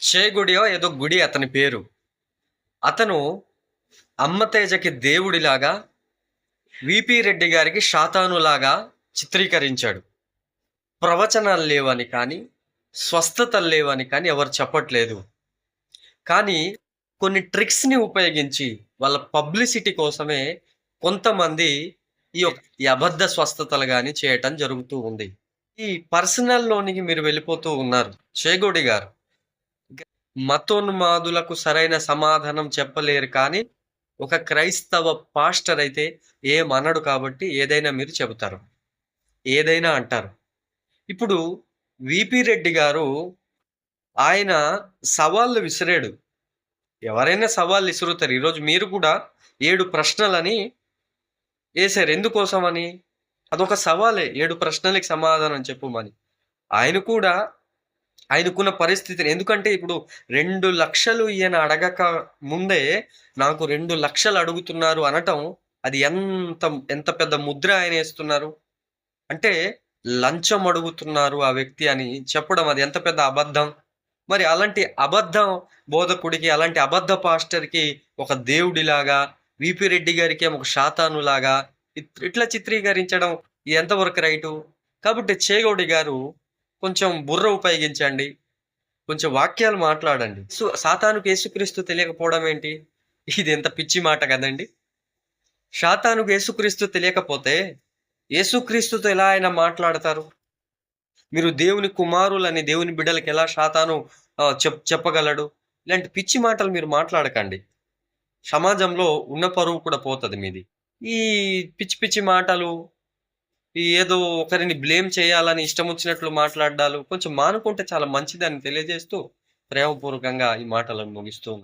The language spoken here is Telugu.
చేగుడియో ఏదో గుడి అతని పేరు. అతను అమ్మతేజకి దేవుడిలాగా విపి రెడ్డి గారికి శాతానులాగా చిత్రీకరించాడు. ప్రవచనాలు లేవని కానీ స్వస్థతలు లేవని కానీ ఎవరు చెప్పట్లేదు. కానీ కొన్ని ట్రిక్స్ని ఉపయోగించి వాళ్ళ పబ్లిసిటీ కోసమే కొంతమంది ఈ యొక్క ఈ అబద్ధ స్వస్థతలు కానీ చేయటం జరుగుతూ ఉంది. ఈ పర్సనల్లోనికి మీరు వెళ్ళిపోతూ ఉన్నారు చేగోడి గారు. మతోన్మాదులకు సరైన సమాధానం చెప్పలేరు కానీ ఒక క్రైస్తవ పాస్టర్ అయితే ఏమనడు కాబట్టి ఏదైనా మీరు చెబుతారు. ఏదైనా అంటారు. ఇప్పుడు విపి రెడ్డి గారు ఆయన సవాళ్ళు విసిరాడు. ఎవరైనా సవాళ్ళు విసురుతారు. ఈరోజు మీరు కూడా ఏడు ప్రశ్నలని వేశారు. ఎందుకోసమని? అదొక సవాలే. ఏడు ప్రశ్నలకి సమాధానం చెప్పమని. ఆయన కూడా ఆయనకున్న పరిస్థితిని. ఎందుకంటే ఇప్పుడు రెండు లక్షలు ఈయన అడగక ముందే నాకు రెండు లక్షలు అడుగుతున్నారు అనటం అది ఎంత ఎంత పెద్ద ముద్ర ఆయన వేస్తున్నారు? అంటే లంచం అడుగుతున్నారు ఆ వ్యక్తి అని చెప్పడం అది ఎంత పెద్ద అబద్ధం? మరి అలాంటి అబద్ధం బోధకుడికి అలాంటి అబద్ధ పాస్టర్కి ఒక దేవుడిలాగా విపి రెడ్డి గారికి ఒక శాతానులాగా ఇట్- ఇట్లా చిత్రీకరించడం ఎంతవరకు రైటు? కాబట్టి చేగౌడి గారు కొంచెం బుర్ర ఉపయోగించండి. కొంచెం వాక్యాలు మాట్లాడండి. సో సాతానుకు యేసుక్రీస్తు తెలియకపోవడం ఏంటి? ఇది ఎంత పిచ్చి మాట కదండి. శాతానుకు యేసుక్రీస్తు తెలియకపోతే యేసుక్రీస్తుతో ఎలా ఆయన మాట్లాడతారు? మీరు దేవుని కుమారులని దేవుని బిడ్డలకి ఎలా శాతాను చెప్ చెప్పగలడు? ఇలాంటి పిచ్చి మాటలు మీరు మాట్లాడకండి. సమాజంలో ఉన్న పరువు కూడా పోతుంది మీది. ఈ పిచ్చి పిచ్చి మాటలు ఏదో ఒకరిని బ్లేమ్ చేయాలని ఇష్టం వచ్చినట్లు మాట్లాడాలు కొంచెం మానుకుంటే చాలా మంచిదని తెలియజేస్తూ ప్రేమపూర్వకంగా ఈ మాటలను ముగిస్తూ